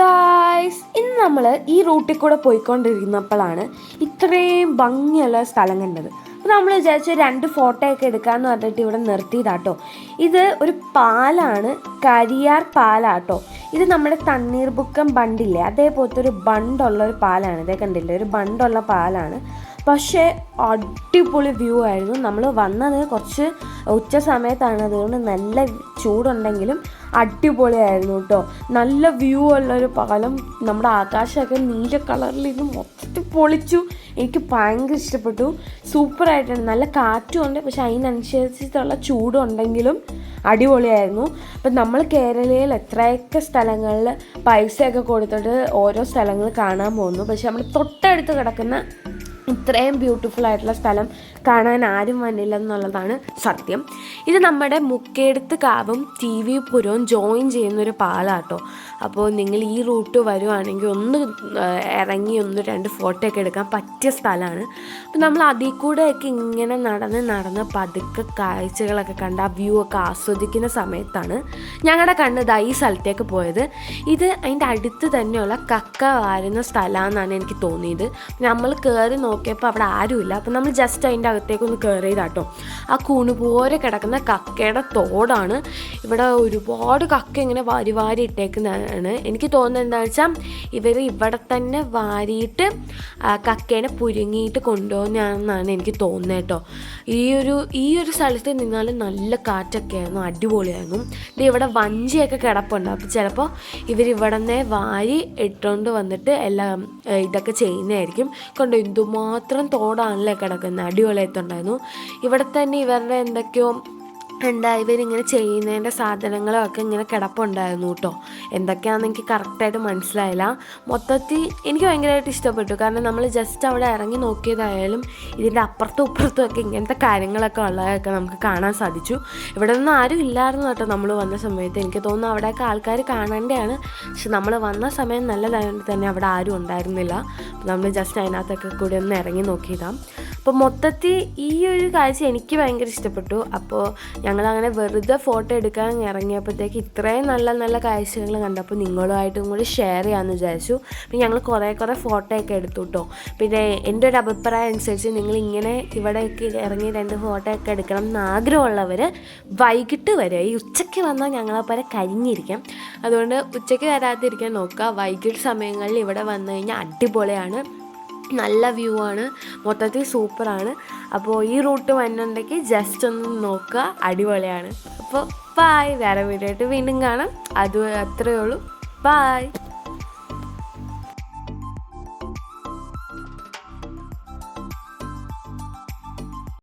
Guys ഇന്ന് നമ്മൾ ഈ റൂട്ടിൽ കൂടെ പോയിക്കൊണ്ടിരുന്നപ്പോഴാണ് ഇത്രയും ഭംഗിയുള്ള സ്ഥലം കണ്ടത്. അപ്പോൾ നമ്മൾ വിചാരിച്ചു രണ്ട് ഫോട്ടോ ഒക്കെ എടുക്കാമെന്ന് പറഞ്ഞിട്ട് ഇവിടെ നിർത്തിയതാട്ടോ. ഇത് ഒരു പാലാണ് കരിയാർ പാലാട്ടോ. ഇത് നമ്മുടെ തണ്ണീർബുക്കം ബണ്ടില്ലേ? അതേപോലത്തെ ഒരു ബണ്ടുള്ള ഒരു പാലാണ്. ഇതേ കണ്ടില്ലേ? ഒരു ബണ്ടുള്ള പാലാണ്. പക്ഷേ അടിപൊളി വ്യൂ ആയിരുന്നു. നമ്മൾ വന്നത് കുറച്ച് ഉച്ച സമയത്താണ്. അതുകൊണ്ട് നല്ല ചൂടുണ്ടെങ്കിലും അടിപൊളിയായിരുന്നു കേട്ടോ. നല്ല വ്യൂ ഉള്ളൊരു പാലം നമ്മുടെ ആകാശമൊക്കെ നീല കളറിൽ ഇത് മൊത്തത്തിൽ പൊളിച്ചു. എനിക്ക് ഭയങ്കര ഇഷ്ടപ്പെട്ടു. സൂപ്പറായിട്ടുണ്ട്. നല്ല കാറ്റും ഉണ്ട്. പക്ഷെ അതിനനുസരിച്ചിട്ടുള്ള ചൂടുണ്ടെങ്കിലും അടിപൊളിയായിരുന്നു. അപ്പം നമ്മൾ കേരളയിൽ എത്രയൊക്കെ സ്ഥലങ്ങളിൽ പൈസയൊക്കെ കൊടുത്തിട്ട് ഓരോ സ്ഥലങ്ങൾ കാണാൻ പോകുന്നു. പക്ഷെ നമ്മൾ തൊട്ടടുത്ത് കിടക്കുന്ന ഇത്രയും ബ്യൂട്ടിഫുൾ ആയിട്ടുള്ള സ്ഥലം കാണാൻ ആരും വന്നില്ല എന്നുള്ളതാണ് സത്യം. ഇത് നമ്മുടെ മുക്കേടുത്ത് കാവും ടി വി പുരവും ജോയിൻ ചെയ്യുന്നൊരു പാലാട്ടോ. അപ്പോൾ നിങ്ങൾ ഈ റൂട്ട് വരുവാണെങ്കിൽ ഒന്ന് ഇറങ്ങി ഒന്ന് രണ്ട് ഫോട്ടോ ഒക്കെ എടുക്കാൻ പറ്റിയ സ്ഥലമാണ്. അപ്പോൾ നമ്മൾ അതിൽ കൂടെയൊക്കെ ഇങ്ങനെ നടന്ന് നടന്ന് പതുക്കെ കാഴ്ചകളൊക്കെ കണ്ട് ആ വ്യൂ ഒക്കെ ആസ്വദിക്കുന്ന സമയത്താണ് ഞങ്ങളുടെ കണ്ണ് ഇതാ ഈ സ്ഥലത്തേക്ക് പോയത്. ഇത് അതിന്റെ അടുത്ത് തന്നെയുള്ള കക്ക വാരുന്ന സ്ഥലമാണെന്നാണ് എനിക്ക് തോന്നിയത്. നമ്മൾ കയറി നോക്കിയപ്പോൾ അവിടെ ആരുമില്ല. അപ്പോൾ നമ്മൾ ജസ്റ്റ് അതിന്റെ അകത്തേക്ക് ഒന്ന് കയറിയതാട്ടോ ആ കൂണ് പോലെ കിടക്കുന്ന കക്കയുടെ തോടാണ്. ഇവിടെ ഒരുപാട് കക്ക ഇങ്ങനെ വാരി വാരി ഇട്ടേക്കുന്നതാണ്. എനിക്ക് തോന്നുന്നത് എന്താണെന്ന് വെച്ചാൽ ഇവർ ഇവിടെ തന്നെ വാരിയിട്ട് കക്കേനെ പുരുങ്ങിയിട്ട് കൊണ്ടുപോകുന്നതാണെന്നാണ് എനിക്ക് തോന്നുന്നത് കേട്ടോ. ഈ ഒരു ഈ ഒരു സ്ഥലത്ത് നിന്നാൽ നല്ല കാറ്റൊക്കെ ആയിരുന്നു അടിപൊളിയായിരുന്നു. ഇത് ഇവിടെ വഞ്ചിയൊക്കെ കിടപ്പുണ്ട്. അപ്പോൾ ചിലപ്പോൾ ഇവരിവിടെ നിന്നേ വാരി ഇട്ടുകൊണ്ട് വന്നിട്ട് എല്ലാം ഇതൊക്കെ ചെയ്യുന്നതായിരിക്കും. കൊണ്ട് എന്തുമാത്രം തോടാണല്ലേ കിടക്കുന്നത്. അടിപൊളിയായിട്ടുണ്ടായിരുന്നു. ഇവിടെ തന്നെ ഇവരുടെ എന്തൊക്കെയോ എന്താ ഇവരിങ്ങനെ ചെയ്യുന്നതിന്റെ സാധനങ്ങളും ഒക്കെ ഇങ്ങനെ കിടപ്പുണ്ടായിരുന്നു കേട്ടോ എന്തൊക്കെയാണെന്ന് എനിക്ക് കറക്റ്റായിട്ട് മനസ്സിലായില്ല. മൊത്തത്തിൽ എനിക്ക് ഭയങ്കരമായിട്ട് ഇഷ്ടപ്പെട്ടു. കാരണം നമ്മൾ ജസ്റ്റ് അവിടെ ഇറങ്ങി നോക്കിയതായാലും ഇതിന്റെ അപ്പുറത്തും ഇപ്പുറത്തും ഒക്കെ ഇങ്ങനത്തെ കാര്യങ്ങളൊക്കെ ഉള്ളതൊക്കെ നമുക്ക് കാണാൻ സാധിച്ചു. ഇവിടെ ഒന്നും ആരും ഇല്ലായിരുന്നു കേട്ടോ നമ്മൾ വന്ന സമയത്ത്. എനിക്ക് തോന്നുന്നു അവിടെയൊക്കെ ആൾക്കാർ കാണേണ്ടതാണ് പക്ഷെ നമ്മൾ വന്ന സമയം നല്ലതായതുകൊണ്ട് തന്നെ അവിടെ ആരും ഉണ്ടായിരുന്നില്ല. നമ്മൾ ജസ്റ്റ് അതിനകത്തൊക്കെ കൂടി ഒന്ന് ഇറങ്ങി നോക്കിയതാണ് അപ്പോൾ മൊത്തത്തിൽ ഈ ഒരു കാഴ്ച എനിക്ക് ഭയങ്കര ഇഷ്ടപ്പെട്ടു. അപ്പോൾ ഞങ്ങളങ്ങനെ വെറുതെ ഫോട്ടോ എടുക്കാൻ ഇറങ്ങിയപ്പോഴത്തേക്ക് ഇത്രയും നല്ല നല്ല കാഴ്ചകൾ കണ്ടപ്പോൾ നിങ്ങളുമായിട്ടും കൂടി ഷെയർ ചെയ്യാമെന്ന് വിചാരിച്ചു. പിന്നെ ഞങ്ങൾ കുറേ കുറേ ഫോട്ടോ ഒക്കെ എടുത്തു കേട്ടോ പിന്നെ എന്റെ ഒരു അഭിപ്രായം അനുസരിച്ച് നിങ്ങൾ ഇങ്ങനെ ഇവിടെയൊക്കെ ഇറങ്ങി രണ്ട് ഫോട്ടോ ഒക്കെ എടുക്കണം എന്ന് ആഗ്രഹമുള്ളവർ വൈകിട്ട് വരെ ഈ ഉച്ചയ്ക്ക് വന്നാൽ ഞങ്ങളെപ്പോലെ കരിഞ്ഞിരിക്കാം. അതുകൊണ്ട് ഉച്ചയ്ക്ക് വരാതിരിക്കാൻ നോക്കുക. വൈകിട്ട് സമയങ്ങളിൽ ഇവിടെ വന്നു കഴിഞ്ഞാൽ അടിപൊളിയാണ്. നല്ല വ്യൂ ആണ്. മൊത്തത്തിൽ സൂപ്പറാണ് അപ്പോൾ ഈ റൂട്ട് വന്നിട്ടുണ്ടെങ്കിൽ ജസ്റ്റ് ഒന്ന് നോക്കുക. അടിപൊളിയാണ്. അപ്പോൾ ബായ് വേറെ വീഡിയോ ആയിട്ട് വീണ്ടും കാണാം. അത് അത്രയേ ഉള്ളൂ. ബായ്